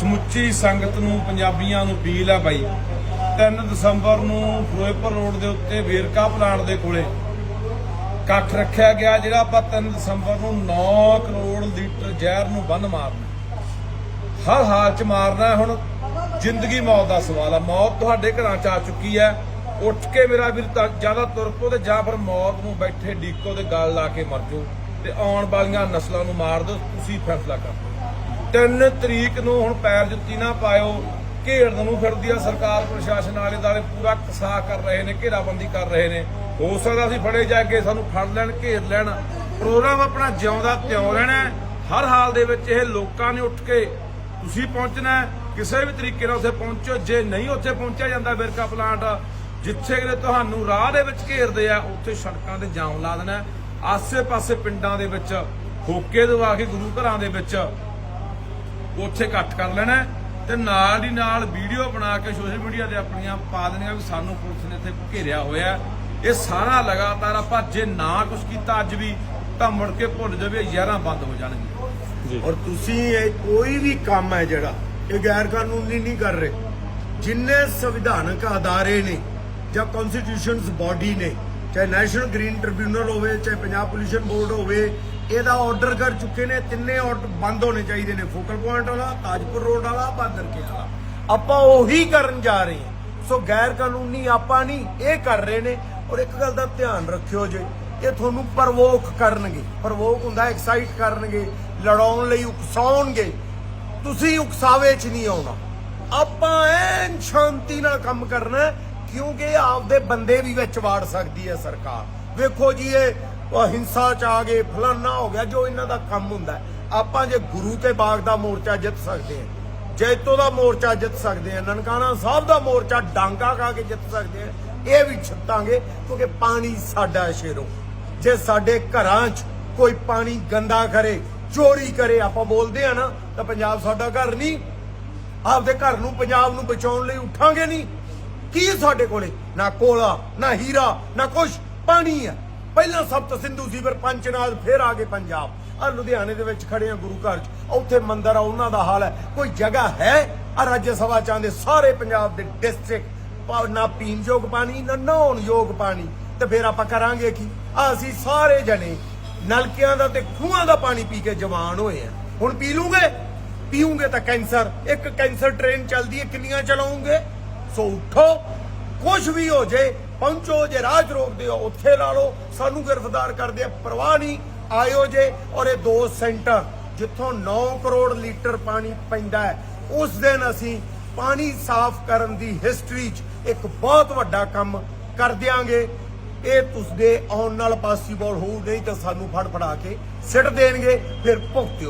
ਸਮੁੱਚੀ ਸੰਗਤ ਨੂੰ, ਪੰਜਾਬੀਆਂ ਨੂੰ ਅਪੀਲ ਹੈ ਬਾਈ। 3 ਦਸੰਬਰ ਨੂੰ ਫਿਰੋਜ਼ਪੁਰ ਰੋਡ ਦੇ ਉੱਤੇ ਵੇਰਕਾ ਪਲਾਂਟ ਦੇ ਕੋਲੇ ਇਕੱਠ ਰੱਖਿਆ ਗਿਆ, ਜਿਹੜਾ ਆਪਾਂ 3 ਦਸੰਬਰ ਨੂੰ 9 ਕਰੋੜ ਲੀਟਰ ਜ਼ਹਿਰ ਨੂੰ ਬੰਨ ਮਾਰਨਾ ਹਰ ਹਾਲ ਚ ਮਾਰਨਾ ਹੁਣ। ਜ਼ਿੰਦਗੀ ਮੌਤ ਦਾ ਸਵਾਲ ਹੈ ਮੌਤ ਤੁਹਾਡੇ ਘਰਾਂ ਚ ਆ ਚੁੱਕੀ ਹੈ। ਉੱਠ ਕੇ ਮੇਰਾ ਵੀਰ ਜ਼ਿਆਦਾ ਤੁਰਪੋ ਤੇ ਜਾਂ ਫਿਰ ਮੌਤ ਨੂੰ ਬੈਠੇ ਡੀਕੋ ਤੇ ਗੱਲ ਲਾ ਕੇ ਮਰ ਜਾਓ ਤੇ ਆਉਣ ਵਾਲੀਆਂ ਨਸਲਾਂ ਨੂੰ ਮਾਰ ਦਿਓ। ਤੁਸੀਂ ਫੈਸਲਾ ਕਰੋ 3 ਤਰੀਕ ਨੂੰ ਹੁਣ ਪੈਰ ਜੁੱਤੀ ਨਾ ਪਾਇਓ। ਘੇੜਨ ਨੂੰ ਫਿਰਦੀ ਆ ਸਰਕਾਰ, ਪ੍ਰਸ਼ਾਸਨ ਵਾਲੇ ਦਾਲੇ ਪੂਰਾ ਕਸਾ ਕਰ ਰਹੇ ਨੇ ਘੇਰਾਬੰਦੀ ਕਰ ਰਹੇ ਨੇ। ਹੋ ਸਕਦਾ ਅਸੀਂ ਫੜੇ ਜਾ ਕੇ ਸਾਨੂੰ ਫੜ ਲੈਣ, ਘੇਰ ਲੈਣ। ਪ੍ਰੋਗਰਾਮ ਆਪਣਾ ਜਿਉਂਦਾ ਤਿਉਂ ਰਹਿਣਾ ਹਰ ਹਾਲ ਦੇ ਵਿੱਚ ਇਹ ਲੋਕਾਂ ਨੇ ਉੱਠ ਕੇ ਤੁਸੀਂ ਪਹੁੰਚਣਾ ਕਿਸੇ ਵੀ ਤਰੀਕੇ ਨਾਲ ਉੱਥੇ ਪਹੁੰਚੋ। ਜੇ ਨਹੀਂ ਉੱਥੇ ਪਹੁੰਚਿਆ ਜਾਂਦਾ ਬਿਰਕਾ ਪਲਾਂਟ, ਜਿੱਥੇ ਕਿਤੇ ਤੁਹਾਨੂੰ ਰਾਹ ਦੇ ਵਿੱਚ ਘੇਰਦੇ ਆ, ਉੱਥੇ ਸੜਕਾਂ ਤੇ ਜਾਮ ਲਾ ਦੇਣਾ ਆਸੇ-ਪਾਸੇ ਪਿੰਡਾਂ ਦੇ ਵਿੱਚ, ਹੋਕੇ ਦਵਾ ਕੇ ਗੁਰੂ ਘਰਾਂ ਦੇ ਵਿੱਚ ਉੱਥੇ ਇਕੱਠ ਕਰ ਲੈਣਾ ਤੇ ਨਾਲ ਹੀ ਨਾਲ ਵੀਡੀਓ ਬਣਾ ਕੇ ਸੋਸ਼ਲ ਮੀਡੀਆ ਤੇ ਆਪਣੀਆਂ ਪਾ ਦੇਣੀਆਂ ਵੀ ਸਾਨੂੰ ਪੁਲਿਸ ਨੇ ਇੱਥੇ ਘੇਰਿਆ ਹੋਇਆ। ਇਹ ਸਾਰਾ ਲਗਾਤਾਰ ਆਪਾਂ ਜੇ ਨਾ ਕੁਝ ਕੀਤਾ ਅੱਜ ਵੀ ਤਾਂ ਮੁੜ ਕੇ ਭੁੱਲ ਜਾਵੇ ਯਾਰਾਂ ਬੰਦ ਹੋ ਜਾਣਗੀਆਂ। ਔਰ ਤੁਸੀਂ ਇਹ ਕੋਈ ਵੀ ਕੰਮ ਹੈ ਜਿਹੜਾ ਇਹ ਗੈਰ ਕਾਨੂੰਨੀ ਨਹੀਂ ਕਰ ਰਹੇ। ਜਿੰਨੇ ਸੰਵਿਧਾਨਕ ਅਦਾਰੇ ਨੇ ਜਾਂ ਕਨਸਟੀਟਿਊਸ਼ਨਸ ਬਾਡੀ ਨੇ ਚਾਹੇ ਨੈਸ਼ਨਲ ਗ੍ਰੀਨ ਟ੍ਰਿਬਿਊਨਲ ਹੋਵੇ ਚਾਹੇ ਪੰਜਾਬ ਪੋਲੂਸ਼ਨ ਬੋਰਡ ਹੋਵੇ ਇਹਦਾ ਆਰਡਰ ਕਰ ਚੁੱਕੇ ਨੇ, ਤਿੰਨੇ ਆਰਡਰ ਬੰਦ ਹੋਣੇ ਚਾਹੀਦੇ ਨੇ। ਫੋਕਲ ਪੁਆਇੰਟ ਵਾਲਾ, ਤਾਜਪੁਰ ਰੋਡ ਵਾਲਾ, ਬਾਦਰ ਕੇ ਵਾਲਾ। ਆਪਾਂ ਉਹੀ ਕਰਨ ਜਾ ਰਹੇ ਹਾਂ। ਸੋ ਗੈਰ ਕਾਨੂੰਨੀ ਆਪਾਂ ਨਹੀਂ, ਇਹ ਕਰ ਰਹੇ ਨੇ। ਔਰ ਇੱਕ ਗੱਲ ਦਾ ਧਿਆਨ ਰੱਖਿਓ ਜੇ, ਇਹ ਤੁਹਾਨੂੰ ਪ੍ਰਵੋਕ ਕਰਨਗੇ। ਪ੍ਰਵੋਕ ਹੁੰਦਾ ਐਕਸਾਈਟ ਕਰਨਗੇ, ਲੜਾਉਣ ਲਈ ਉਕਸਾਉਣਗੇ। ਤੁਸੀਂ ਉਕਸਾਵੇ 'ਚ ਨਹੀਂ ਆਉਣਾ। ਆਪਾਂ ਐਨ ਸ਼ਾਂਤੀ ਨਾਲ ਕੰਮ ਕਰਨਾ ਕਿਉਂਕਿ ਆਪਦੇ ਬੰਦੇ ਵੀ ਵਿੱਚ ਵਾੜ ਸਕਦੀ ਹੈ ਸਰਕਾਰ। ਵੇਖੋ ਜੀ, ਇਹ ਉਹ ਹਿੰਸਾ ਚ ਆ ਗਏ, ਫਲਾਨਾ ਹੋ ਗਿਆ, ਜੋ ਇਹਨਾਂ ਦਾ ਕੰਮ ਹੁੰਦਾ ਆਪਾਂ ਜੇ ਗੁਰੂ ਤੇ ਬਾਗ ਦਾ ਮੋਰਚਾ ਜਿੱਤ ਸਕਦੇ ਹਾਂ, ਜੈਤੋ ਦਾ ਮੋਰਚਾ ਜਿੱਤ ਸਕਦੇ ਆ ਨਨਕਾਣਾ ਸਾਹਿਬ ਦਾ ਮੋਰਚਾ ਡਾਂਗਾ ਖਾ ਕੇ ਜਿੱਤ ਸਕਦੇ ਆ ਇਹ ਵੀ ਛੱਤਾਂਗੇ ਕਿਉਂਕਿ ਪਾਣੀ ਸਾਡਾ ਸ਼ੇਰੋ। ਜੇ ਸਾਡੇ ਘਰਾਂ 'ਚ ਕੋਈ ਪਾਣੀ ਗੰਦਾ ਕਰੇ, ਚੋਰੀ ਕਰੇ, ਆਪਾਂ ਬੋਲਦੇ ਆ ਨਾ, ਤਾਂ ਪੰਜਾਬ ਸਾਡਾ ਘਰ ਨਹੀਂ। ਆਪਦੇ ਘਰ ਨੂੰ, ਪੰਜਾਬ ਨੂੰ ਬਚਾਉਣ ਲਈ ਉੱਠਾਂਗੇ ਨਹੀਂ। ਕੀ ਸਾਡੇ ਕੋਲੇ? ਨਾ ਕੋਲਾ, ਨਾ ਹੀਰਾ, ਨਾ ਕੁਛ, ਪਾਣੀ ਹੈ। ਪਹਿਲਾਂ ਸਪਤ ਸਿੰਧੂ ਸੀ ਫਿਰ ਪੰਚਨਾਦ, ਫਿਰ ਆ ਗਏ ਪੰਜਾਬ। ਆ ਲੁਧਿਆਣੇ ਦੇ ਵਿੱਚ ਖੜੇ ਆ ਗੁਰੂ ਘਰ ਚ। ਉੱਥੇ ਮੰਦਿਰ ਆ, ਉਹਨਾਂ ਦਾ ਹਾਲ ਹੈ। ਕੋਈ ਜਗ੍ਹਾ ਹੈ? ਆ ਰਾਜ ਸਭਾ ਚਾਹੁੰਦੇ ਸਾਰੇ ਪੰਜਾਬ ਦੇ ਡਿਸਟ੍ਰਿਕਟ ਨਾ ਪੀਣ ਯੋਗ ਪਾਣੀ, ਨਾ ਨਹਾਉਣ ਯੋਗ ਪਾਣੀ। ਤੇ ਫਿਰ ਆਪਾਂ ਕਰਾਂਗੇ ਕੀ? ਆ ਅਸੀਂ ਸਾਰੇ ਜਣੇ ਨਲਕਿਆਂ ਦਾ ਤੇ ਖੂਹਾਂ ਦਾ ਪਾਣੀ ਪੀ ਕੇ ਜਵਾਨ ਹੋਏ ਆ। ਹੁਣ ਪੀ ਲੂਗੇ? ਪੀਉਂਗੇ ਤਾਂ ਕੈਂਸਰ। ਇੱਕ ਕੈਂਸਰ ਟ੍ਰੇਨ ਚੱਲਦੀ ਹੈ, ਕਿੰਨੀਆਂ ਚਲਾਉਂਗੇ? ਸੋ ਉਠੋ। ਕੁਝ ਵੀ ਹੋ ਜੇ ਪਹੁੰਚੋ, ਜੇ ਰਾਜ ਰੋਕਦੇ ਹੋ, ਉੱਥੇ ਲਾ ਲਓ। ਸਾਨੂੰ ਗ੍ਰਿਫਤਾਰ ਕਰਦੇ ਆ, ਪਰਵਾਹ ਨਹੀਂ। ਆਇਓ ਜੇ, ਔਰ ਇਹ ਦੋ ਸੈਂਟਰ ਜਿੱਥੋਂ 9 ਕਰੋੜ ਲੀਟਰ ਪਾਣੀ ਪੈਂਦਾ ਹੈ, ਉਸ ਦਿਨ ਅਸੀਂ ਪਾਣੀ ਸਾਫ਼ ਕਰਨ ਦੀ ਹਿਸਟਰੀ 'ਚ ਇੱਕ ਬਹੁਤ ਵੱਡਾ ਕੰਮ ਕਰ ਦਿਆਂਗੇ। ਇਹ ਤੁਸਦੇ ਆਉਣ ਨਾਲ ਪਾਸੀਬਲ ਹੋਊ, ਨਹੀਂ ਤਾਂ ਸਾਨੂੰ ਫੜ ਫੜਾ ਕੇ ਸਿੱਟ ਦੇਣਗੇ, ਫਿਰ ਭੁਗਤਿਓ।